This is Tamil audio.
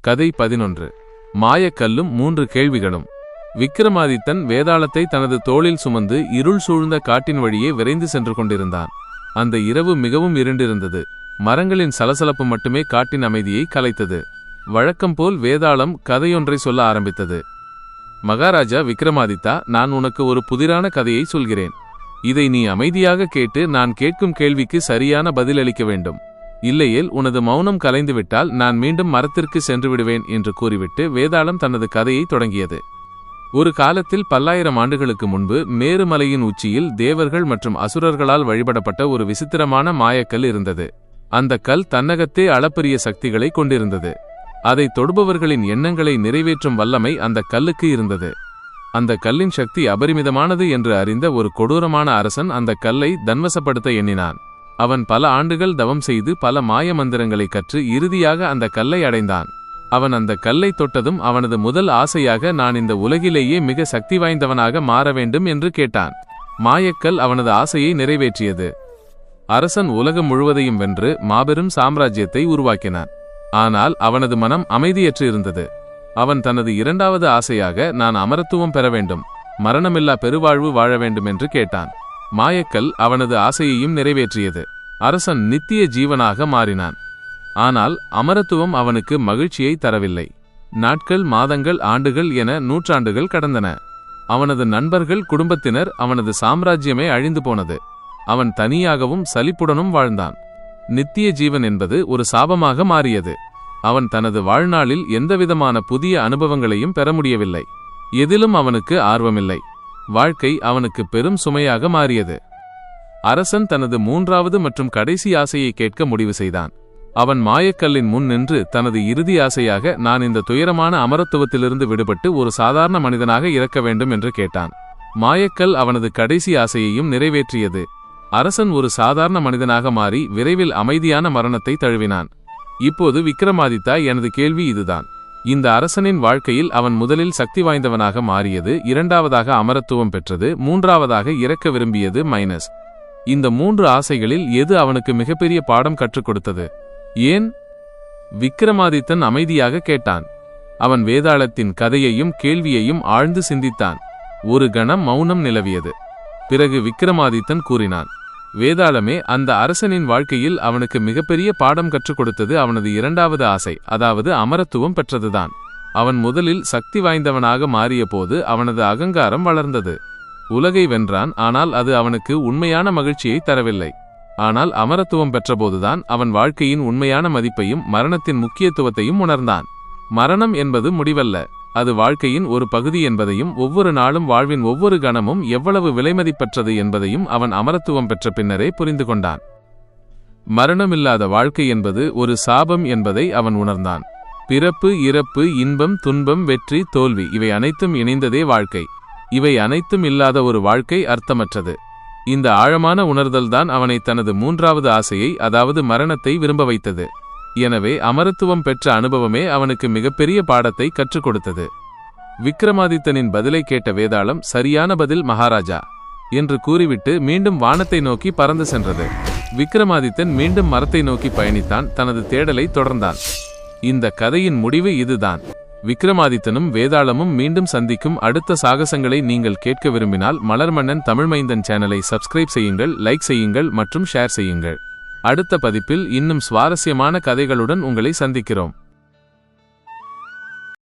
கதை பதினொன்று. மாயக்கல்லும் மூன்று கேள்விகளும். விக்ரமாதித்தன் வேதாளத்தை தனது தோளில் சுமந்து இருள் சூழ்ந்த காட்டின் வழியே விரைந்து சென்று கொண்டிருந்தான். அந்த இரவு மிகவும் இருண்டிருந்தது. மரங்களின் சலசலப்பு மட்டுமே காட்டின் அமைதியை கலைத்தது. வழக்கம்போல் வேதாளம் கதையொன்றை சொல்ல ஆரம்பித்தது. மகாராஜா விக்ரமாதித்தா நான் உனக்கு ஒரு புதிரான கதையை சொல்கிறேன். இதை நீ அமைதியாக கேட்டு நான் கேட்கும் கேள்விக்கு சரியான பதிலளிக்க வேண்டும். இல்லையேல் உனது மௌனம் கலைந்துவிட்டால் நான் மீண்டும் மரத்திற்கு சென்று விடுவேன் என்று கூறிவிட்டு வேதாளம் தனது கதையை தொடங்கியது. ஒரு காலத்தில் பல்லாயிரம் ஆண்டுகளுக்கு முன்பு மேருமலையின் உச்சியில் தேவர்கள் மற்றும் அசுரர்களால் வழிபடப்பட்ட ஒரு விசித்திரமான மாயக்கல் இருந்தது. அந்த கல் தன்னகத்தே அளப்பரிய சக்திகளை கொண்டிருந்தது. அதை தொடுபவர்களின் எண்ணங்களை நிறைவேற்றும் வல்லமை அந்த கல்லுக்கு இருந்தது. அந்த கல்லின் சக்தி அபரிமிதமானது என்று அறிந்த ஒரு கொடூரமான அரசன் அந்த கல்லை தன்வசப்படுத்த எண்ணினான். அவன் பல ஆண்டுகள் தவம் செய்து பல மாய மந்திரங்களை கற்று இறுதியாக அந்த கல்லை அடைந்தான். அவன் அந்த கல்லை தொட்டதும் அவனது முதல் ஆசையாக நான் இந்த உலகிலேயே மிக சக்தி வாய்ந்தவனாக மாற வேண்டும் என்று கேட்டான். மாயக்கல் அவனது ஆசையை நிறைவேற்றியது. அரசன் உலகம் முழுவதையும் வென்று மாபெரும் சாம்ராஜ்யத்தை உருவாக்கினான். ஆனால் அவனது மனம் அமைதியற்று இருந்தது. அவன் தனது இரண்டாவது ஆசையாக நான் அமரத்துவம் பெற வேண்டும். மரணமில்லா பெருவாழ்வு வாழ வேண்டும் என்று கேட்டான். மாயக்கல் அவனது ஆசையையும் நிறைவேற்றியது. அரசன் நித்திய ஜீவனாக மாறினான். ஆனால் அமரத்துவம் அவனுக்கு மகிழ்ச்சியை தரவில்லை. நாட்கள் மாதங்கள் ஆண்டுகள் என நூற்றாண்டுகள் கடந்தன. அவனது நண்பர்கள் குடும்பத்தினர் அவனது சாம்ராஜ்யமே அழிந்து போனது. அவன் தனியாகவும் சலிப்புடனும் வாழ்ந்தான். நித்திய ஜீவன் என்பது ஒரு சாபமாக மாறியது. அவன் தனது வாழ்நாளில் எந்தவிதமான புதிய அனுபவங்களையும் பெற முடியவில்லை. எதிலும் அவனுக்கு ஆர்வமில்லை. வாழ்க்கை அவனுக்கு பெரும் சுமையாக மாறியது. அரசன் தனது மூன்றாவது மற்றும் கடைசி ஆசையை கேட்க முடிவு செய்தான். அவன் மாயக்கல்லின் முன் நின்று தனது இறுதி ஆசையாக நான் இந்த துயரமான அமரத்துவத்திலிருந்து விடுபட்டு ஒரு சாதாரண மனிதனாக இறக்க வேண்டும் என்று கேட்டான். மாயக்கல் அவனது கடைசி ஆசையையும் நிறைவேற்றியது. அரசன் ஒரு சாதாரண மனிதனாக மாறி விரைவில் அமைதியான மரணத்தை தழுவினான். இப்போது விக்ரமாதித்தா எனது கேள்வி இதுதான். இந்த அரசனின் வாழ்க்கையில் அவன் முதலில் சக்தி வாய்ந்தவனாக மாறியது இரண்டாவதாக அமரத்துவம் பெற்றது மூன்றாவதாக இறக்க விரும்பியது மைனஸ். இந்த மூன்று ஆசைகளில் எது அவனுக்கு மிகப்பெரிய பாடம் கற்றுக் கொடுத்தது? ஏன்? விக்ரமாதித்தன் அமைதியாக கேட்டான். அவன் வேதாளத்தின் கதையையும் கேள்வியையும் ஆழ்ந்து சிந்தித்தான். ஒரு கணம் மௌனம் நிலவியது. பிறகு விக்ரமாதித்தன் கூறினான் வேதாளமே அந்த அரசனின் வாழ்க்கையில் அவனுக்கு மிகப்பெரிய பாடம் கற்றுக் கொடுத்தது அவனது இரண்டாவது ஆசை அதாவது அமரத்துவம் பெற்றதுதான். அவன் முதலில் சக்தி வாய்ந்தவனாக மாறியபோது அவனது அகங்காரம் வளர்ந்தது. உலகை வென்றான் ஆனால் அது அவனுக்கு உண்மையான மகிழ்ச்சியை தரவில்லை. ஆனால் அமரத்துவம் பெற்றபோதுதான் அவன் வாழ்க்கையின் உண்மையான மதிப்பையும் மரணத்தின் முக்கியத்துவத்தையும் உணர்ந்தான். மரணம் என்பது முடிவல்ல. அது வாழ்க்கையின் ஒரு பகுதி என்பதையும் ஒவ்வொரு நாளும் வாழ்வின் ஒவ்வொரு கணமும் எவ்வளவு விலைமதிப்பற்றது என்பதையும் அவன் அமரத்துவம் பெற்ற பின்னரே புரிந்து கொண்டான். மரணமில்லாத வாழ்க்கை என்பது ஒரு சாபம் என்பதை அவன் உணர்ந்தான். பிறப்பு இறப்பு இன்பம் துன்பம் வெற்றி தோல்வி இவை அனைத்தும் இணைந்ததே வாழ்க்கை. இவை அனைத்தும் இல்லாத ஒரு வாழ்க்கை அர்த்தமற்றது. இந்த ஆழமான உணர்தல்தான் அவனை தனது மூன்றாவது ஆசையை அதாவது மரணத்தை விரும்ப வைத்தது. எனவே அமரத்துவம் பெற்ற அனுபவமே அவனுக்கு மிகப்பெரிய பாடத்தை கற்றுக் கொடுத்தது விக்ரமாதித்தனின் பதிலை கேட்ட வேதாளம் சரியான பதில் மகாராஜா என்று கூறிவிட்டு மீண்டும் வானத்தை நோக்கி பறந்து சென்றது. விக்ரமாதித்தன் மீண்டும் மரத்தை நோக்கி பயணித்தான் தனது தேடலை தொடர்ந்தான். இந்த கதையின் முடிவு இதுதான். விக்ரமாதித்தனும் வேதாளமும் மீண்டும் சந்திக்கும் அடுத்த சாகசங்களை நீங்கள் கேட்க விரும்பினால் மலர்மன்னன் தமிழ்மைந்தன் சேனலை சப்ஸ்கிரைப் செய்யுங்கள் லைக் செய்யுங்கள் மற்றும் ஷேர் செய்யுங்கள். அடுத்த பதிப்பில் இன்னும் சுவாரஸ்யமான கதைகளுடன் உங்களை சந்திக்கிறோம்.